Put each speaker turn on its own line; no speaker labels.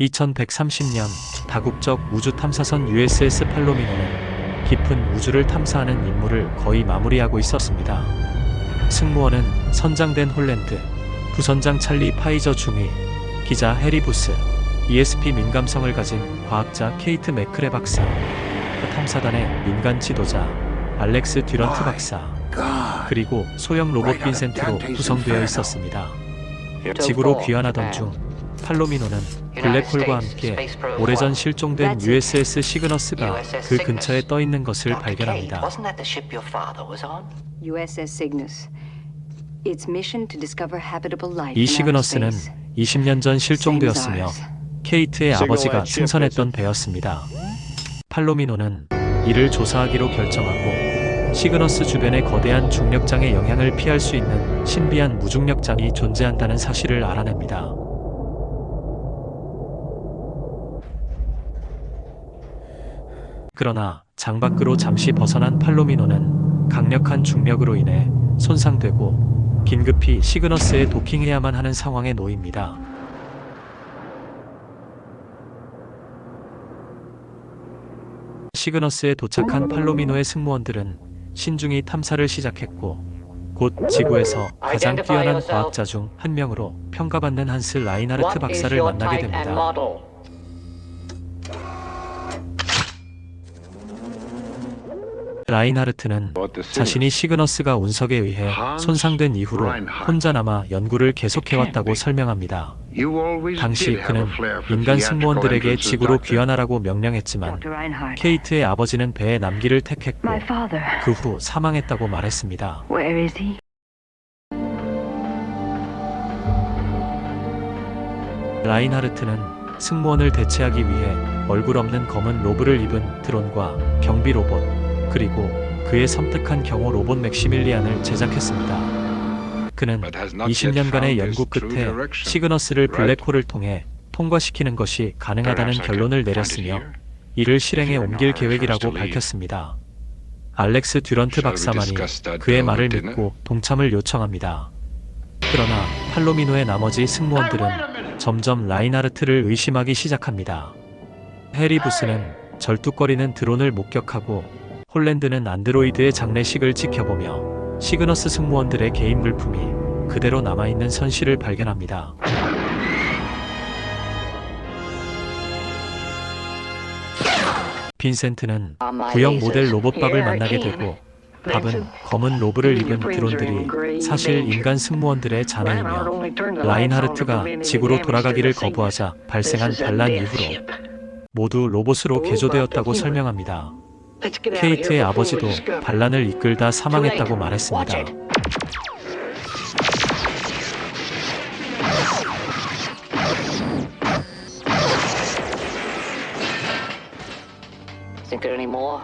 2130년 다국적 우주 탐사선 USS 팔로미노는 깊은 우주를 탐사하는 임무를 거의 마무리하고 있었습니다. 승무원은 선장된 홀랜드, 부선장 찰리 파이저 중위, 기자 해리 부스, ESP 민감성을 가진 과학자 케이트 맥크레 박사, 탐사단의 민간 지도자 알렉스 듀런트 박사, 그리고 소형 로봇 빈센트로 구성되어 있었습니다. 지구로 귀환하던 중 팔로미노는 블랙홀과 함께 오래전 실종된 USS 시그너스가 그 근처에 떠 있는 것을 발견합니다. 이 시그너스는
space.
20년 전 실종되었으며. 케이트의 아버지가 승선했던 배였습니다. 팔로미노는 이를 조사하기로 결정하고 시그너스 주변의 거대한 중력장의 영향을 피할 수 있는 신비한 무중력장이 존재한다는 사실을 알아냅니다. 그러나 장 밖으로 잠시 벗어난 팔로미노는 강력한 중력으로 인해 손상되고 긴급히 시그너스에 도킹해야만 하는 상황에 놓입니다. 시그너스에 도착한 팔로미노의 승무원들은 신중히 탐사를 시작했고 곧 지구에서 가장 뛰어난 과학자 중 한 명으로 평가받는 한스 라인하르트 박사를 만나게 됩니다. 라인하르트는 자신이 시그너스가 운석에 의해 손상된 이후로 혼자 남아 연구를 계속해왔다고 설명합니다. 당시 그는 인간 승무원들에게 지구로 귀환하라고 명령했지만. 케이트의 아버지는 배에 남기를 택했고. 그 후 사망했다고 말했습니다. 라인하르트는 승무원을 대체하기 위해 얼굴 없는 검은 로브를 입은 드론과 경비 로봇 그리고 그의 섬뜩한 경호 로봇 맥시밀리안을 제작했습니다. 그는 20년간의 연구 끝에 시그너스를 블랙홀을 통해 통과시키는 것이 가능하다는 결론을 내렸으며 이를 실행에 옮길 계획이라고 밝혔습니다. 알렉스 듀런트 박사만이 그의 말을 믿고 동참을 요청합니다. 그러나 팔로미노의 나머지 승무원들은 점점 라인하르트를 의심하기 시작합니다. 해리 부스는 절뚝거리는 드론을 목격하고 홀랜드는 안드로이드의 장례식을 지켜보며 시그너스 승무원들의 개인 물품이 그대로 남아있는 선실을 발견합니다. 빈센트는 구형 모델 로봇밥을 만나게 되고 밥은 검은 로브를 입은 드론들이 사실 인간 승무원들의 자녀이며 라인하르트가 지구로 돌아가기를 거부하자 발생한 반란 이후로 모두 로봇으로 개조되었다고 설명합니다. 케이트의 아버지도 반란을 이끌다 사망했다고 말했습니다.
Think there any more?